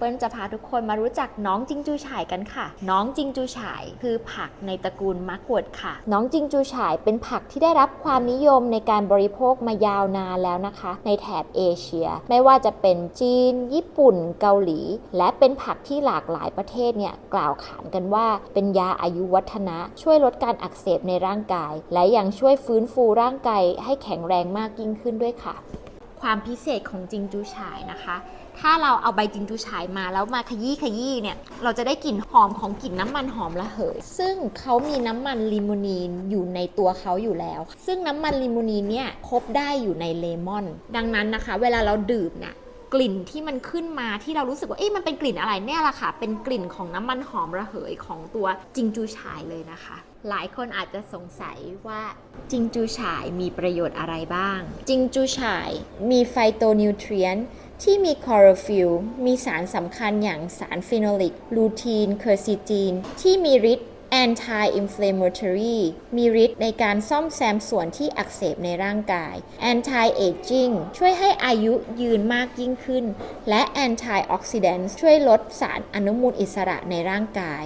เปิ้ลจะพาทุกคนมารู้จักน้องจิงจูฉ่ายกันค่ะ น้องจิงจูฉ่ายคือผักในตระกูลมะกรูดค่ะ น้องจิงจูฉ่ายเป็นผักที่ได้รับความนิยมในการบริโภคมายาวนานแล้วนะคะ ในแถบเอเชีย ไม่ว่าจะเป็นจีน ญี่ปุ่น เกาหลี และเป็นผักที่หลากหลายประเทศเนี่ยกล่าวขานกันว่า เป็นยาอายุวัฒนะ ช่วยลดการอักเสบในร่างกาย และยังช่วยฟื้นฟูร่างกายให้แข็งแรงมากยิ่งขึ้นด้วยค่ะ ความพิเศษของจิงจูฉายนะคะ ถ้าเราเอาใบจิงจูฉายมาแล้วมาขยี้ขยี้เนี่ย เราจะได้กลิ่นหอมของกลิ่นน้ำมันหอมระเหย ซึ่งเขามีน้ำมันลิมูนีนอยู่ในตัวเขาอยู่แล้ว ซึ่งน้ำมันลิมูนีนเนี่ยพบได้อยู่ในเลมอน ดังนั้นนะคะ เวลาเราดื่มเนี่ย กลิ่นที่มันขึ้นมาที่เรารู้สึกว่าเอ๊ะมันเป็นกลิ่นอะไรเนี่ยล่ะค่ะ เป็นกลิ่นของน้ำมันหอมระเหยของตัวจิงจูฉายเลยนะคะ หลายคนอาจจะสงสัยว่าจิงจูฉายมีประโยชน์อะไรบ้าง จิงจูฉายมีไฟโตนิวเทรียนที่มีคลอโรฟิลมีสารสำคัญอย่างสารฟีโนลิก ลูทีน เคอร์ซิจีน ที่มีฤทธิ์ anti-inflammatory มีฤทธิ์ในการซ่อมแซมส่วนที่อักเสบในร่างกาย anti-aging ช่วยให้อายุยืนมากยิ่งขึ้น และ antioxidant ช่วยลดสารอนุมูลอิสระในร่างกาย